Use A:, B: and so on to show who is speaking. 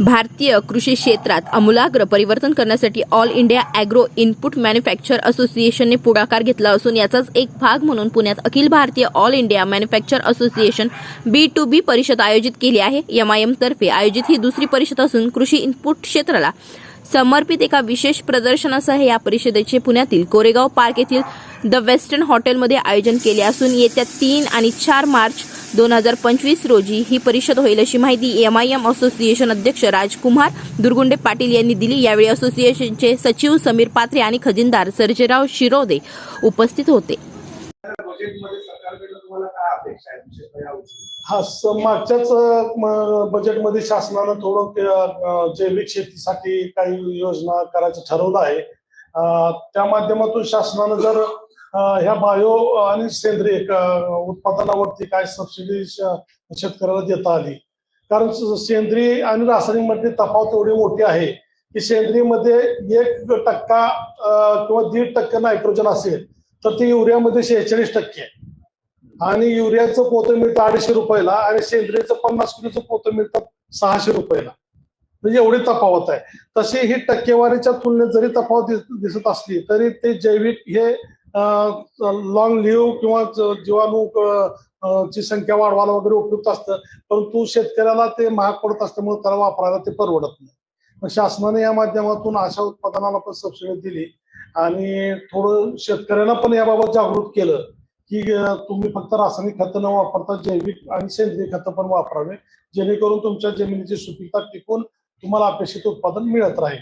A: भारतीय कृषी क्षेत्रात आमूलाग्र परिवर्तन करण्यासाठी all India agro input manufacture असोसिएशनने पुढाकार घेतला असून याचाच एक भाग म्हणून पुण्यात अखिल भारतीय all India manufacture association B to B परिषद आयोजित केली आहे. एम आय एम तर्फे आयोजित ही दुसरी परिषद असून कृषी इनपुट क्षेत्राला समर्पित एका विशेष प्रदर्शनासह या परिषदेचे पुण्यातील कोरेगाव पार्क येथील द वेस्टर्न हॉटेलमध्ये आयोजन केले असून येत्या तीन आणि चार मार्च दोन हजार पंचवीस रोजी ही परिषद होईल अशी माहिती एम आय एम असोसिएशन अध्यक्ष राजकुमार दुर्गुंडे पाटील यांनी दिली. यावेळी असोसिएशनचे सचिव समीर पात्रे आणि खजिनदार सर्जेराव शिरोदे उपस्थित होते.
B: हा मागच्याच बजेटमध्ये शासनानं थोडं जैविक शेतीसाठी काही योजना करायचं ठरवलं आहे. त्या माध्यमातून शासनानं जर ह्या बायो आणि सेंद्रिय उत्पादनावरती काय सबसिडी शेतकऱ्याला देता आली. कारण सेंद्रिय आणि रासायनिकमध्ये तफावत एवढी मोठी आहे की सेंद्रियमध्ये एक टक्का किंवा दीड टक्के नायट्रोजन असेल तर ते युरियामध्ये शेहेचाळीस टक्के. आहे आणि युरियाचं पोतं मिळतं अडीचशे रुपयाला आणि सेंद्रियचं पन्नास किलोचं पोतं मिळतं सहाशे रुपयाला. म्हणजे एवढी तफावत आहे. तशी ही टक्केवारीच्या तुलनेत जरी तफावत दिसत असली तरी ते जैविक हे लॉंग लिव्ह किंवा जीवाणू ची संख्या वाढवायला वगैरे उपयुक्त असतं. परंतु शेतकऱ्याला ते महाग पडत असल्यामुळे त्याला वापरायला ते परवडत नाही. शासनाने या माध्यमातून अशा उत्पादनाला पण सबसिडी दिली आणि थोडं शेतकऱ्यांना पण याबाबत जागृत केलं की तुम्ही फक्त रासायनिक खतं न वापरता जैविक आणि सेंद्रिय खतं पण वापरावे. जेणेकरून तुमच्या जमिनीची सुपीकता टिकून तुम्हाला अपेक्षित उत्पादन मिळत राहील.